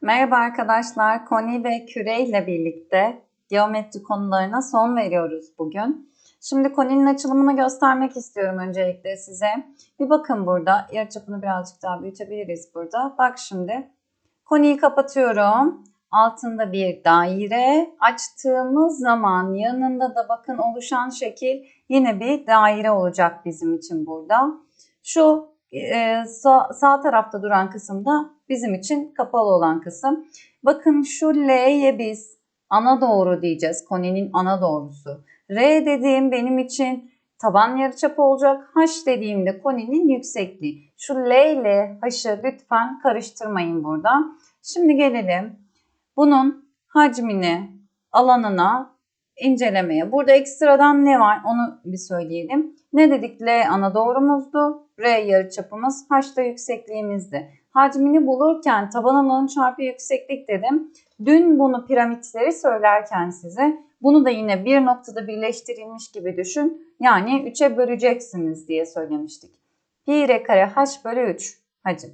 Merhaba arkadaşlar, koni ve küre ile birlikte geometri konularına son veriyoruz bugün. Şimdi koninin açılımını göstermek istiyorum öncelikle size. Bir bakın burada, yarıçapını birazcık daha büyütebiliriz burada. Bak şimdi, koniyi kapatıyorum. Altında bir daire açtığımız zaman yanında da bakın oluşan şekil yine bir daire olacak bizim için burada. Şu e, sağ, sağ tarafta duran kısımda bizim için kapalı olan kısım. Bakın şu L'ye biz ana doğru diyeceğiz. Koninin ana doğrusu. R dediğim benim için taban yarıçapı olacak. H dediğimde koninin yüksekliği. Şu L ile H'ı lütfen karıştırmayın burada. Şimdi gelelim bunun hacmini, alanına incelemeye. Burada ekstradan ne var onu bir söyleyelim. Ne dedik? L ana doğrumuzdu. R yarıçapımız. H da yüksekliğimizdi. Hacmini bulurken taban alanı çarpı yükseklik dedim. Dün bunu piramitleri söylerken size bunu da yine bir noktada birleştirilmiş gibi düşün. Yani 3'e böleceksiniz diye söylemiştik. Pi r kare h bölü 3 hacim.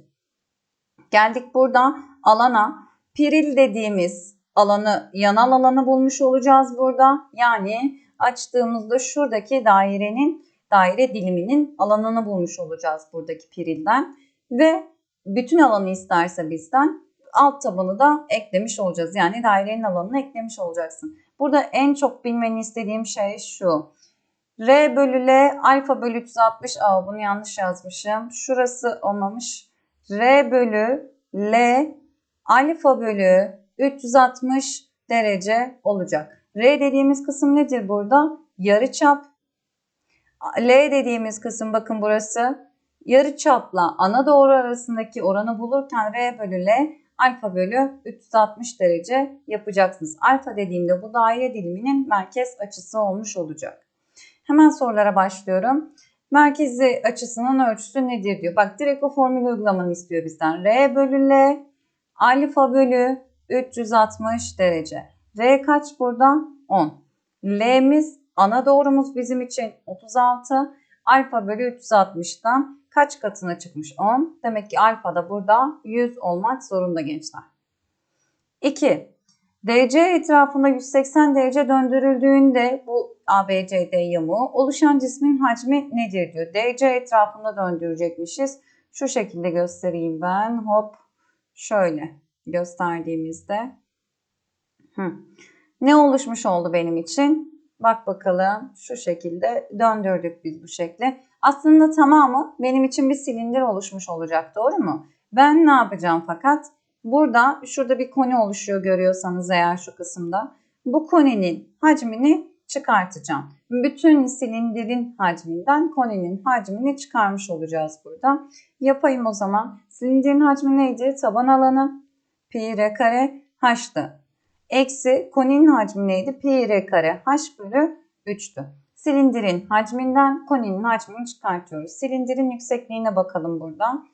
Geldik burada alana. Piril dediğimiz alanı, yanal alanı bulmuş olacağız burada. Yani açtığımızda şuradaki dairenin, daire diliminin alanını bulmuş olacağız buradaki pirilden. Ve bütün alanı isterse bizden alt tabanı da eklemiş olacağız. Yani dairenin alanını eklemiş olacaksın. Burada en çok bilmeni istediğim şey şu. R bölü L alfa bölü 360. Aa bunu yanlış yazmışım. Şurası olmamış. R bölü L alfa bölü 360 derece olacak. R dediğimiz kısım nedir burada? Yarıçap. L dediğimiz kısım bakın burası yarı çapla ana doğru arasındaki oranı bulurken R bölü L alfa bölü 360 derece yapacaksınız. Alfa dediğimde bu daire diliminin merkez açısı olmuş olacak. Hemen sorulara başlıyorum. Merkezi açısının ölçüsü nedir diyor. Bak direkt o formülü uygulamanı istiyor bizden. R bölü L alfa bölü 360 derece. R kaç burada? 10. L'miz ana doğrumuz bizim için 36. Alfa bölü 360'dan kaç katına çıkmış? 10. Demek ki alfa da burada 100 olmak zorunda gençler. 2. DC etrafında 180 derece döndürüldüğünde bu ABCD yamuğu oluşan cismin hacmi nedir diyor. DC etrafında döndürecekmişiz. Şu şekilde göstereyim ben. Hop şöyle gösterdiğimizde. Hı. Ne oluşmuş oldu benim için? Bak bakalım şu şekilde döndürdük biz bu şekli. Aslında tamamı benim için bir silindir oluşmuş olacak doğru mu? Ben ne yapacağım fakat? Burada şurada bir koni oluşuyor görüyorsanız eğer şu kısımda. Bu koninin hacmini çıkartacağım. Bütün silindirin hacminden koninin hacmini çıkarmış olacağız burada. Yapayım o zaman. Silindirin hacmi neydi? Taban alanı pi r kare h'tı. Eksi koninin hacmi neydi? Pi r kare h bölü 3'tü. Silindirin hacminden koninin hacmini çıkartıyoruz. Silindirin yüksekliğine bakalım buradan.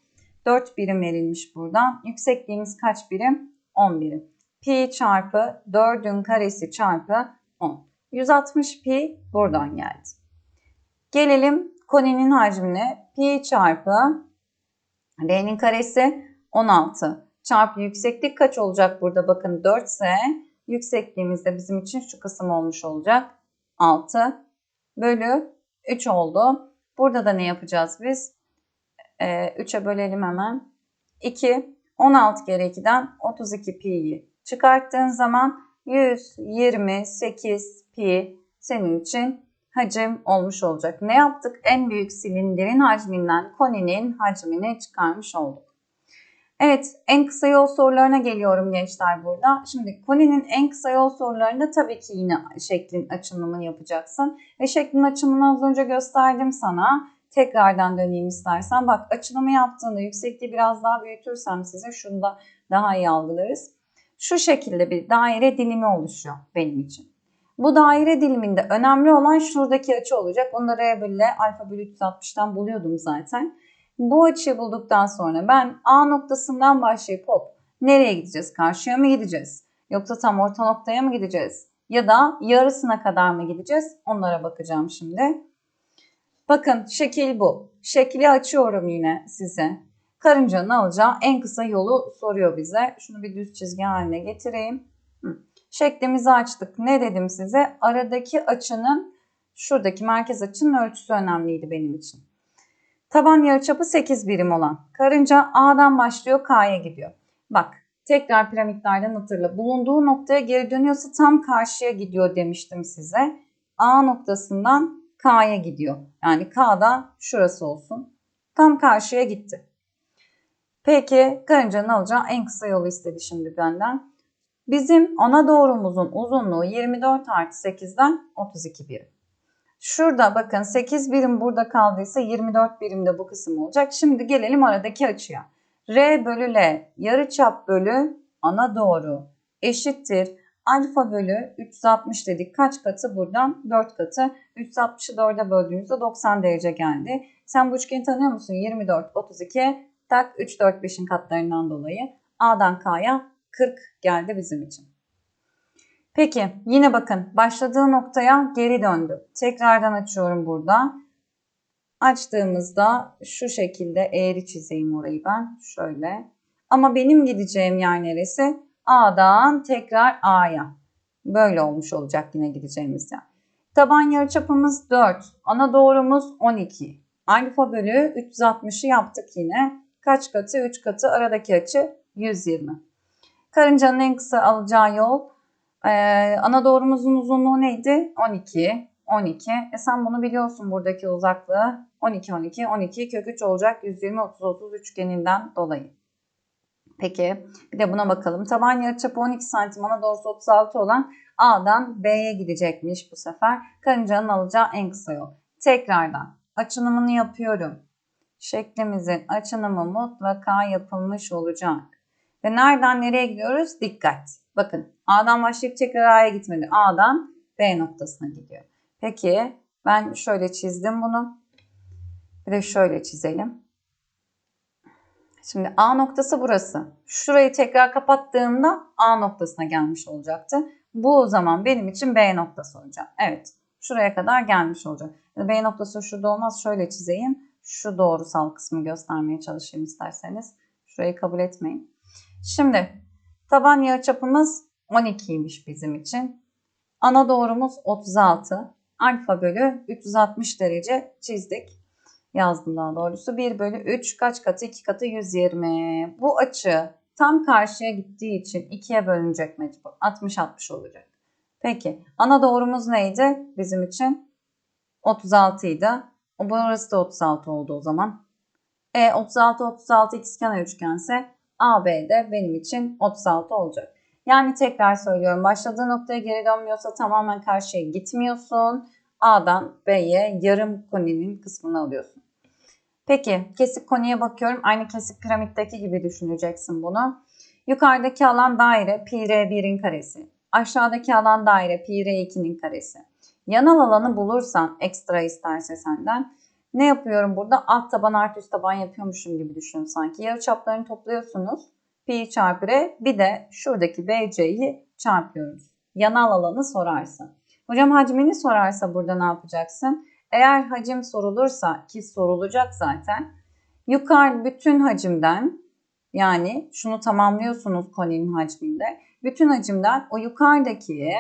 4 birim verilmiş buradan. Yüksekliğimiz kaç birim? 10 birim. Pi çarpı 4'ün karesi çarpı 10. 160 pi buradan geldi. Gelelim koninin hacmine. Pi çarpı r'nin karesi 16 çarpı yükseklik kaç olacak burada? Bakın 4 ise yüksekliğimiz de bizim için şu kısım olmuş olacak. 6 bölü 3 oldu. Burada da ne yapacağız biz? Ee, 3'e bölelim hemen. 2, 16 kere 2'den 32 pi'yi çıkarttığın zaman 128 pi senin için hacim olmuş olacak. Ne yaptık? En büyük silindirin hacminden koninin hacmini çıkarmış olduk. Evet, en kısa yol sorularına geliyorum gençler burada. Şimdi koninin en kısa yol sorularında tabii ki yine şeklin açılımını yapacaksın. Ve şeklin açılımını az önce gösterdim sana. Tekrardan döneyim istersen. Bak açılımı yaptığında yüksekliği biraz daha büyütürsem size şunu da daha iyi algılarız. Şu şekilde bir daire dilimi oluşuyor benim için. Bu daire diliminde önemli olan şuradaki açı olacak. R bölü alfa bölü 360'tan buluyordum zaten. Bu açıyı bulduktan sonra ben A noktasından başlayıp hop nereye gideceğiz? Karşıya mı gideceğiz? Yoksa tam orta noktaya mı gideceğiz? Ya da yarısına kadar mı gideceğiz? Onlara bakacağım şimdi. Bakın şekil bu. Şekli açıyorum yine size. karıncanın alacağı en kısa yolu soruyor bize. Şunu bir düz çizgi haline getireyim. Şeklimizi açtık. Ne dedim size? Aradaki açının şuradaki merkez açının ölçüsü önemliydi benim için. Taban yarıçapı 8 birim olan karınca A'dan başlıyor K'ya gidiyor. Bak tekrar piramitlerden hatırla. Bulunduğu noktaya geri dönüyorsa tam karşıya gidiyor demiştim size. A noktasından K'ya gidiyor. Yani K'da şurası olsun. Tam karşıya gitti. Peki karıncanın alacağı en kısa yolu istedi şimdi benden. Bizim ana doğrumuzun uzunluğu 24 artı 8'den 32 birim. Şurada bakın 8 birim burada kaldıysa 24 birim de bu kısım olacak. Şimdi gelelim aradaki açıya. R bölü L yarıçap bölü ana doğru eşittir. Alfa bölü 360 dedik. Kaç katı buradan? 4 katı. 360'ı 4'e böldüğümüzde 90 derece geldi. Sen bu üçgeni tanıyor musun? 24, 32, tak 3, 4, 5'in katlarından dolayı. A'dan K'ya 40 geldi bizim için. Peki yine bakın başladığı noktaya geri döndü. Tekrardan açıyorum burada. Açtığımızda şu şekilde eğri çizeyim orayı ben. Şöyle. Ama benim gideceğim yer neresi? A'dan tekrar A'ya. Böyle olmuş olacak yine gideceğimiz yer. Taban yarıçapımız 4. Ana doğrumuz 12. Alfa bölü 360'ı yaptık yine. Kaç katı? 3 katı. Aradaki açı 120. Karıncanın en kısa alacağı yol ee, ana doğrumuzun uzunluğu neydi? 12. 12. E sen bunu biliyorsun buradaki uzaklığı. 12, 12, 12 kök 3 olacak 120, 30, 30 üçgeninden dolayı. Peki bir de buna bakalım. Taban yarıçapı 12 santim ana doğrusu 36 olan A'dan B'ye gidecekmiş bu sefer. Karıncanın alacağı en kısa yol. Tekrardan açınımını yapıyorum. Şeklimizin açınımı mutlaka yapılmış olacak. Ve nereden nereye gidiyoruz? Dikkat. Bakın A'dan başlayıp tekrar A'ya gitmedi. A'dan B noktasına gidiyor. Peki ben şöyle çizdim bunu. Bir de şöyle çizelim. Şimdi A noktası burası. Şurayı tekrar kapattığımda A noktasına gelmiş olacaktı. Bu o zaman benim için B noktası olacak. Evet. Şuraya kadar gelmiş olacak. B noktası şurada olmaz. Şöyle çizeyim. Şu doğrusal kısmı göstermeye çalışayım isterseniz. Şurayı kabul etmeyin. Şimdi taban yarıçapımız 12'ymiş bizim için. Ana doğrumuz 36. Alfa bölü 360 derece çizdik. Yazdım daha doğrusu. 1 bölü 3 kaç katı? 2 katı 120. Bu açı tam karşıya gittiği için 2'ye bölünecek mecbur. 60-60 olacak. Peki ana doğrumuz neydi bizim için? 36 idi. Burası da 36 oldu o zaman. E 36 36 ikizkenar üçgense AB de benim için 36 olacak. Yani tekrar söylüyorum başladığı noktaya geri dönmüyorsa tamamen karşıya gitmiyorsun. A'dan B'ye yarım koninin kısmını alıyorsun. Peki kesik koniye bakıyorum. Aynı kesik piramitteki gibi düşüneceksin bunu. Yukarıdaki alan daire pi r1'in karesi. Aşağıdaki alan daire pi r2'nin karesi. Yanal alanı bulursan ekstra isterse senden ne yapıyorum burada? Alt taban artı üst taban yapıyormuşum gibi düşün sanki. Yarı çaplarını topluyorsunuz. Pi çarpı r bir de şuradaki BC'yi çarpıyoruz. Yanal alanı sorarsa. Hocam hacmini sorarsa burada ne yapacaksın? Eğer hacim sorulursa ki sorulacak zaten yukarı bütün hacimden yani şunu tamamlıyorsunuz koninin hacminde. Bütün hacimden o yukarıdaki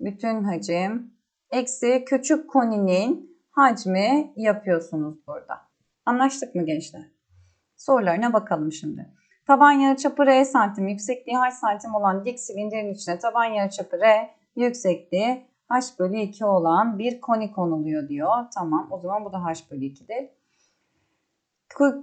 bütün hacim eksi küçük koninin hacmi yapıyorsunuz burada. Anlaştık mı gençler? Sorularına bakalım şimdi. Taban yarıçapı R santim, yüksekliği H santim olan dik silindirin içine taban yarıçapı R, yüksekliği H bölü 2 olan bir koni konuluyor diyor. Tamam o zaman bu da H bölü 2'dir.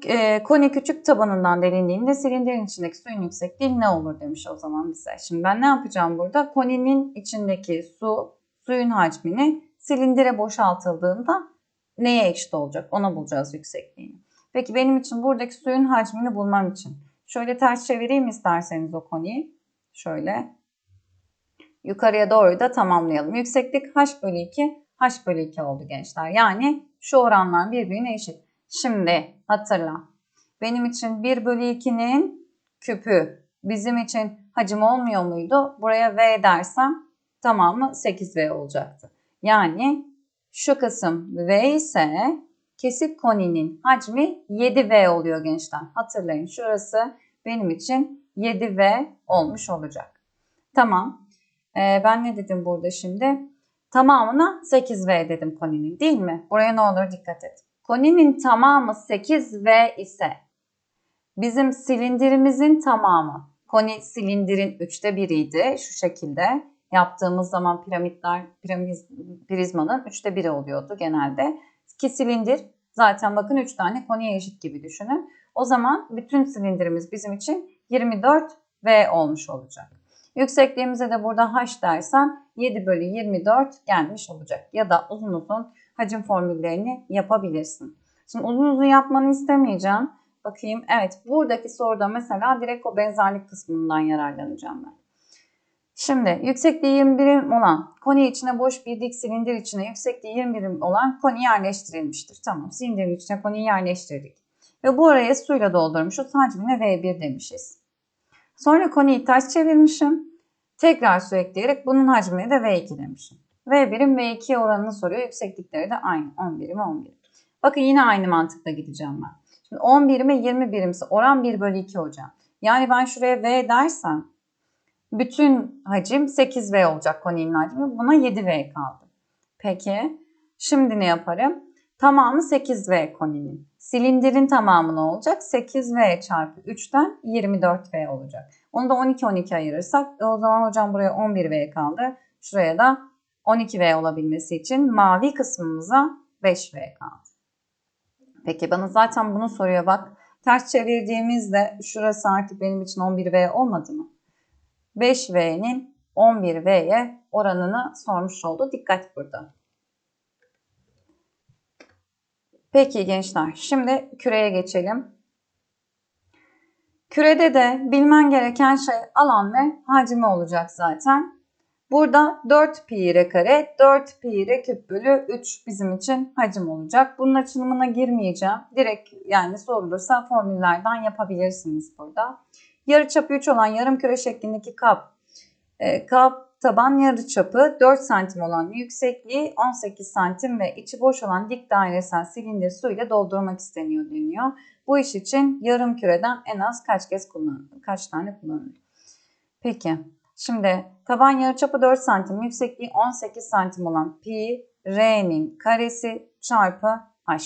E, koni küçük tabanından delindiğinde silindirin içindeki suyun yüksekliği ne olur demiş o zaman bize. Şimdi ben ne yapacağım burada? Koninin içindeki su, suyun hacmini silindire boşaltıldığında neye eşit olacak? Ona bulacağız yüksekliğini. Peki benim için buradaki suyun hacmini bulmam için şöyle ters çevireyim isterseniz o konuyu. Şöyle yukarıya doğru da tamamlayalım. Yükseklik h bölü 2, h bölü 2 oldu gençler. Yani şu oranlar birbirine eşit. Şimdi hatırla. Benim için 1 bölü 2'nin küpü bizim için hacim olmuyor muydu? Buraya v dersem tamamı 8v olacaktı. Yani şu kısım v ise kesik koninin hacmi 7V oluyor gençler. Hatırlayın şurası benim için 7V olmuş olacak. Tamam. Ee, ben ne dedim burada şimdi? Tamamına 8V dedim koninin değil mi? Buraya ne olur dikkat et. Koninin tamamı 8V ise bizim silindirimizin tamamı koni silindirin üçte biriydi şu şekilde. Yaptığımız zaman piramitler, piramiz, prizmanın üçte biri oluyordu genelde. Ki silindir zaten bakın 3 tane koniye eşit gibi düşünün. O zaman bütün silindirimiz bizim için 24 V olmuş olacak. Yüksekliğimize de burada H dersen 7 bölü 24 gelmiş olacak. Ya da uzun uzun hacim formüllerini yapabilirsin. Şimdi uzun uzun yapmanı istemeyeceğim. Bakayım evet buradaki soruda mesela direkt o benzerlik kısmından yararlanacağım ben. Şimdi yüksekliği 20 birim olan koni içine boş bir dik silindir içine yüksekliği 20 birim olan koni yerleştirilmiştir. Tamam silindirin içine koniyi yerleştirdik. Ve bu araya suyla doldurmuşuz. Hacmine V1 demişiz. Sonra koniyi ters çevirmişim. Tekrar su ekleyerek bunun hacmine de V2 demişim. V1'in V2 oranını soruyor. Yükseklikleri de aynı. 10 birim 10 birim. Bakın yine aynı mantıkla gideceğim ben. Şimdi 10 birime 20 birimse oran 1 bölü 2 hocam. Yani ben şuraya V dersem bütün hacim 8V olacak koninin hacmi. Buna 7V kaldı. Peki şimdi ne yaparım? Tamamı 8V koninin. Silindirin tamamı ne olacak? 8V çarpı 3'ten 24V olacak. Onu da 12-12 ayırırsak o zaman hocam buraya 11V kaldı. Şuraya da 12V olabilmesi için mavi kısmımıza 5V kaldı. Peki bana zaten bunu soruyor bak. Ters çevirdiğimizde şurası artık benim için 11V olmadı mı? 5V'nin 11V'ye oranını sormuş oldu. Dikkat burada. Peki gençler şimdi küreye geçelim. Kürede de bilmen gereken şey alan ve hacmi olacak zaten. Burada 4 pi r kare 4 pi r küp bölü 3 bizim için hacim olacak. Bunun açılımına girmeyeceğim. Direkt yani sorulursa formüllerden yapabilirsiniz burada. Yarıçapı 3 olan yarım küre şeklindeki kap. E, kap taban yarıçapı 4 santim olan yüksekliği 18 santim ve içi boş olan dik dairesel silindir su ile doldurmak isteniyor deniyor. Bu iş için yarım küreden en az kaç kez kullanılır? Kaç tane kullanılır? Peki. Şimdi taban yarıçapı 4 santim, yüksekliği 18 santim olan pi r'nin karesi çarpı h.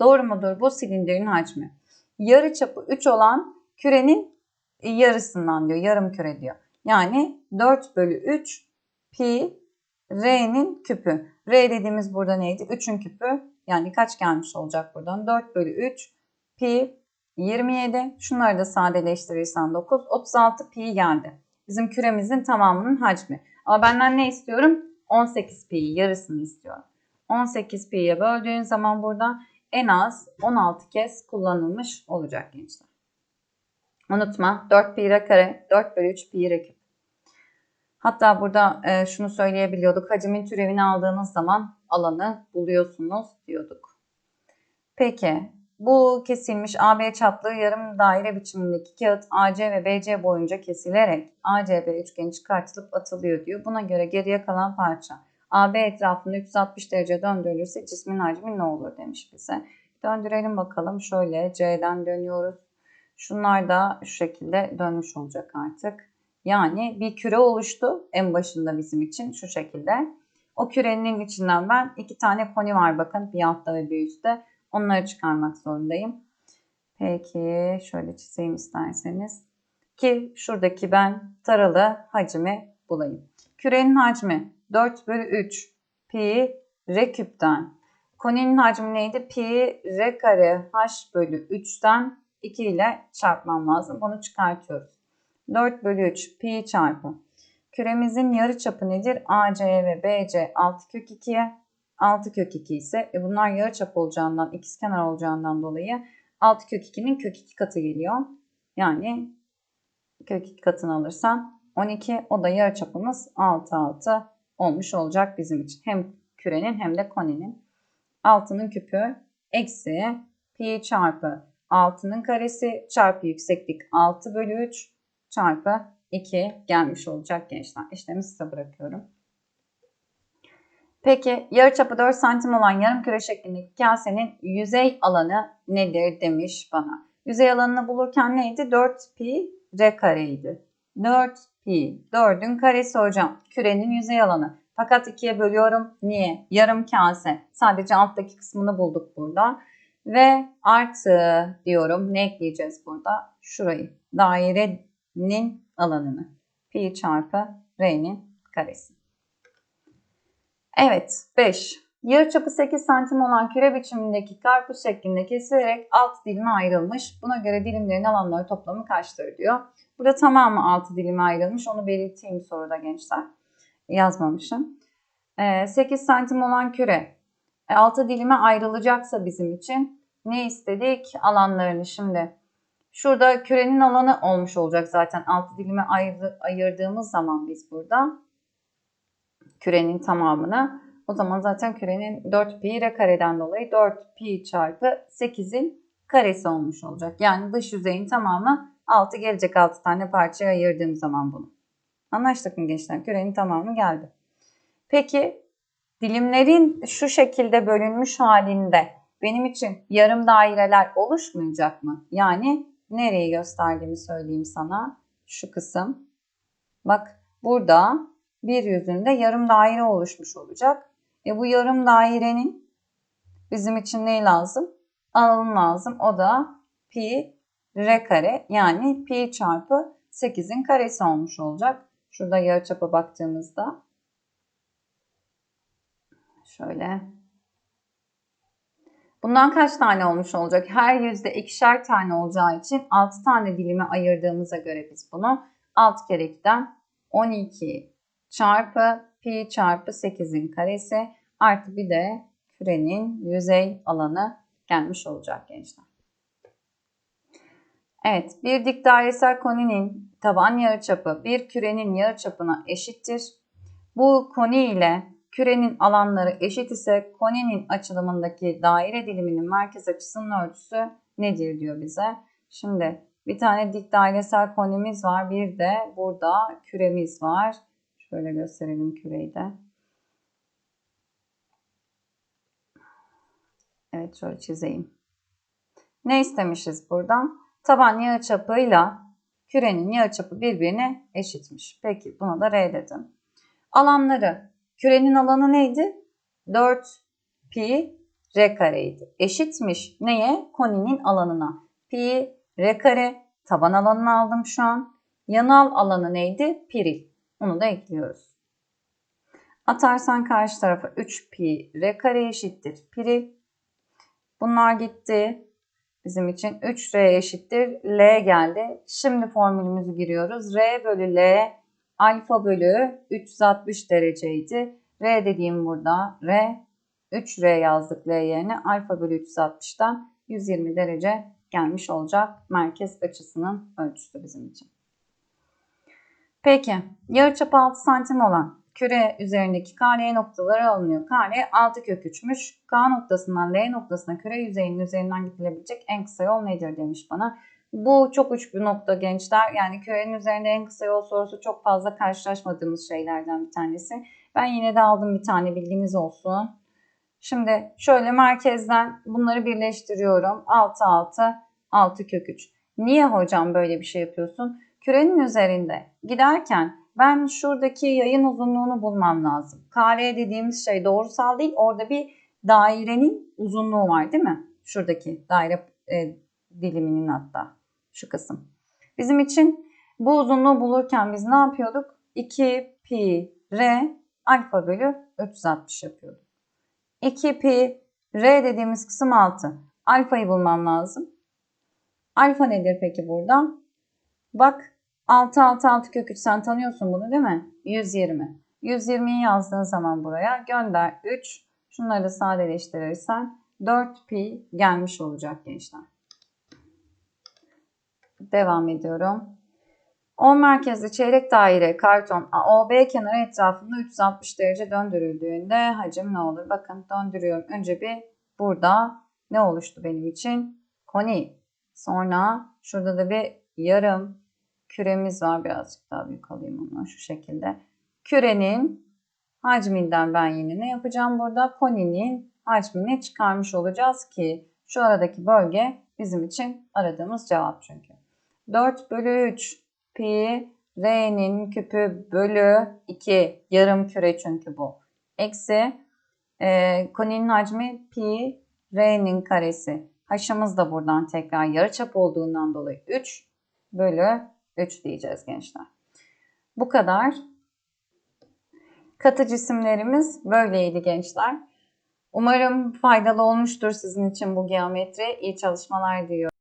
Doğru mudur? Bu silindirin hacmi. Yarıçapı 3 olan kürenin yarısından diyor. Yarım küre diyor. Yani 4 bölü 3 pi r'nin küpü. R dediğimiz burada neydi? 3'ün küpü. Yani kaç gelmiş olacak buradan? 4 bölü 3 pi 27. Şunları da sadeleştirirsen 9. 36 pi geldi. Bizim küremizin tamamının hacmi. Ama benden ne istiyorum? 18 pi yarısını istiyorum. 18 pi'ye böldüğün zaman burada en az 16 kez kullanılmış olacak gençler. Unutma 4 pi r kare 4 bölü 3 pi r küp. Hatta burada e, şunu söyleyebiliyorduk. Hacimin türevini aldığınız zaman alanı buluyorsunuz diyorduk. Peki bu kesilmiş AB çaplı yarım daire biçimindeki kağıt AC ve BC boyunca kesilerek ACB üçgeni çıkartılıp atılıyor diyor. Buna göre geriye kalan parça AB etrafında 360 derece döndürülürse cismin hacmi ne olur demiş bize. Döndürelim bakalım. Şöyle C'den dönüyoruz. Şunlar da şu şekilde dönmüş olacak artık. Yani bir küre oluştu en başında bizim için şu şekilde. O kürenin içinden ben iki tane koni var bakın bir altta ve bir üstte. Onları çıkarmak zorundayım. Peki şöyle çizeyim isterseniz. Ki şuradaki ben taralı hacmi bulayım. Kürenin hacmi 4 bölü 3 pi r küpten. Koninin hacmi neydi? Pi r kare h bölü 3'ten 2 ile çarpmam lazım. Bunu çıkartıyoruz. 4 bölü 3 pi çarpı. Küremizin yarı çapı nedir? AC ve BC 6 kök 2'ye 6 kök 2 ise e bunlar yarıçap olacağından, ikizkenar olacağından dolayı 6 kök 2'nin kök 2 katı geliyor. Yani kök 2 katını alırsan 12 o da yarıçapımız 6 6 olmuş olacak bizim için. Hem kürenin hem de koninin. 6'nın küpü eksi pi çarpı 6'nın karesi çarpı yükseklik 6 bölü 3 çarpı 2 gelmiş olacak gençler. İşlemi size bırakıyorum. Peki yarıçapı 4 santim olan yarım küre şeklindeki kasenin yüzey alanı nedir demiş bana. Yüzey alanını bulurken neydi? 4 pi r kareydi. 4 pi 4'ün karesi hocam. Kürenin yüzey alanı. Fakat ikiye bölüyorum. Niye? Yarım kase. Sadece alttaki kısmını bulduk burada. Ve artı diyorum. Ne ekleyeceğiz burada? Şurayı. Dairenin alanını. Pi çarpı r'nin karesi. Evet 5. Yarıçapı 8 santim olan küre biçimindeki karpuz şeklinde kesilerek alt dilime ayrılmış. Buna göre dilimlerin alanları toplamı kaçtır diyor. Burada tamamı 6 dilime ayrılmış. Onu belirteyim soruda gençler. Yazmamışım. 8 ee, santim olan küre 6 e, dilime ayrılacaksa bizim için ne istedik? Alanlarını şimdi. Şurada kürenin alanı olmuş olacak zaten 6 dilime ayırdığımız zaman biz burada kürenin tamamını. O zaman zaten kürenin 4 pi r kareden dolayı 4 pi çarpı 8'in karesi olmuş olacak. Yani dış yüzeyin tamamı 6 gelecek 6 tane parçaya ayırdığım zaman bunu. Anlaştık mı gençler? Kürenin tamamı geldi. Peki dilimlerin şu şekilde bölünmüş halinde benim için yarım daireler oluşmayacak mı? Yani nereyi gösterdiğimi söyleyeyim sana. Şu kısım. Bak burada bir yüzünde yarım daire oluşmuş olacak. E bu yarım dairenin bizim için ne lazım? Alanı lazım. O da pi r kare yani pi çarpı 8'in karesi olmuş olacak. Şurada yarıçapa baktığımızda şöyle Bundan kaç tane olmuş olacak? Her yüzde ikişer tane olacağı için 6 tane dilime ayırdığımıza göre biz bunu 6 kere 2'den 12 çarpı pi çarpı 8'in karesi artı bir de kürenin yüzey alanı gelmiş olacak gençler. Evet, bir dik dairesel koninin taban yarıçapı bir kürenin yarıçapına eşittir. Bu koni ile kürenin alanları eşit ise koninin açılımındaki daire diliminin merkez açısının ölçüsü nedir diyor bize. Şimdi bir tane dik dairesel konimiz var. Bir de burada küremiz var. Şöyle gösterelim küreyi de. Evet şöyle çizeyim. Ne istemişiz buradan? Taban yarıçapıyla kürenin yarıçapı birbirine eşitmiş. Peki buna da R dedim. Alanları. Kürenin alanı neydi? 4 pi r kareydi. Eşitmiş neye? Koninin alanına. Pi r kare taban alanını aldım şu an. Yanal alanı neydi? Piril. Onu da ekliyoruz. Atarsan karşı tarafa 3 pi r kare eşittir piril. Bunlar gitti. Bizim için 3r eşittir L geldi. Şimdi formülümüzü giriyoruz. R bölü L alfa bölü 360 dereceydi. R dediğim burada R 3R yazdık L yerine alfa bölü 360'dan 120 derece gelmiş olacak merkez açısının ölçüsü bizim için. Peki yarıçapı 6 santim olan küre üzerindeki KL noktaları alınıyor. KL 6 kök 3'müş. K noktasından L noktasına küre yüzeyinin üzerinden gidilebilecek en kısa yol nedir demiş bana. Bu çok uç bir nokta gençler. Yani kürenin üzerinde en kısa yol sorusu çok fazla karşılaşmadığımız şeylerden bir tanesi. Ben yine de aldım bir tane bilginiz olsun. Şimdi şöyle merkezden bunları birleştiriyorum. 6 6 6 kök 3. Niye hocam böyle bir şey yapıyorsun? Kürenin üzerinde giderken ben şuradaki yayın uzunluğunu bulmam lazım. KL dediğimiz şey doğrusal değil. Orada bir dairenin uzunluğu var değil mi? Şuradaki daire e, diliminin hatta şu kısım. Bizim için bu uzunluğu bulurken biz ne yapıyorduk? 2 pi r alfa bölü 360 yapıyorduk. 2 pi r dediğimiz kısım 6. Alfayı bulmam lazım. Alfa nedir peki burada? Bak 6 6 6 kök 3 sen tanıyorsun bunu değil mi? 120. 120'yi yazdığın zaman buraya gönder 3. Şunları sadeleştirirsen 4 pi gelmiş olacak gençler. Devam ediyorum. O merkezli çeyrek daire karton OB kenarı etrafında 360 derece döndürüldüğünde hacim ne olur? Bakın döndürüyorum. Önce bir burada ne oluştu benim için? Koni. Sonra şurada da bir yarım küremiz var. Birazcık daha büyük alayım onu şu şekilde. Kürenin Hacminden ben yine ne yapacağım burada? Koninin hacmini çıkarmış olacağız ki şu aradaki bölge bizim için aradığımız cevap çünkü. 4 bölü 3 pi r'nin küpü bölü 2 yarım küre çünkü bu. Eksi e, koninin hacmi pi r'nin karesi. H'ımız da buradan tekrar yarıçap olduğundan dolayı 3 bölü 3 diyeceğiz gençler. Bu kadar. Katı cisimlerimiz böyleydi gençler. Umarım faydalı olmuştur sizin için bu geometri. İyi çalışmalar diliyorum.